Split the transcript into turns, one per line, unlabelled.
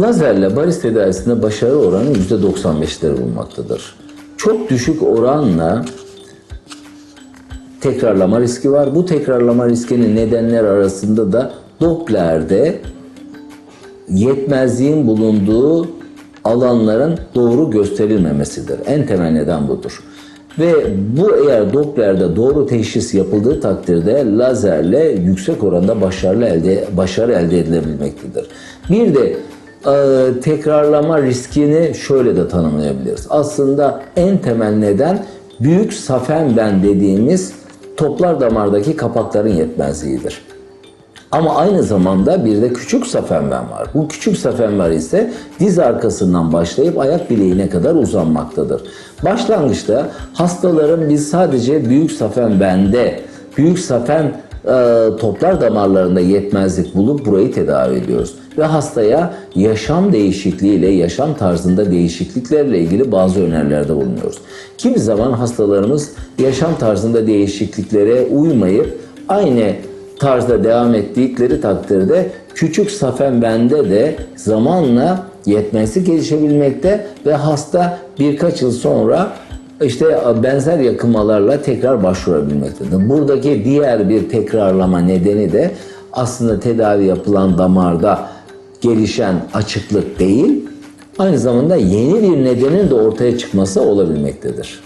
Lazerle varis tedavisinde başarı oranı %95'leri bulmaktadır. Çok düşük oranla tekrarlama riski var. Bu tekrarlama riskinin nedenler arasında da Doppler'de yetmezliğin bulunduğu alanların doğru gösterilmemesidir. En temel neden budur. Ve bu eğer Doppler'de doğru teşhis yapıldığı takdirde lazerle yüksek oranda başarılı elde başarı elde edilebilmektedir. Bir de tekrarlama riskini şöyle de tanımlayabiliriz. Aslında en temel neden büyük safenben dediğimiz toplar damardaki kapakların yetmezliğidir. Ama aynı zamanda bir de küçük safenben var. Bu küçük safenben ise diz arkasından başlayıp ayak bileğine kadar uzanmaktadır. Başlangıçta hastaların biz sadece büyük safenbende, büyük safen e, toplar damarlarında yetmezlik bulup burayı tedavi ediyoruz. Ve hastaya yaşam değişikliğiyle, yaşam tarzında değişikliklerle ilgili bazı önerilerde bulunuyoruz. Kimi zaman hastalarımız yaşam tarzında değişikliklere uymayıp aynı tarzda devam ettikleri takdirde küçük safenbende de zamanla yetmezlik gelişebilmekte ve hasta birkaç yıl sonra işte benzer yakınmalarla tekrar başvurabilmektedir. Buradaki diğer bir tekrarlama nedeni de aslında tedavi yapılan damarda gelişen açıklık değil, aynı zamanda yeni bir nedenin de ortaya çıkması olabilmektedir.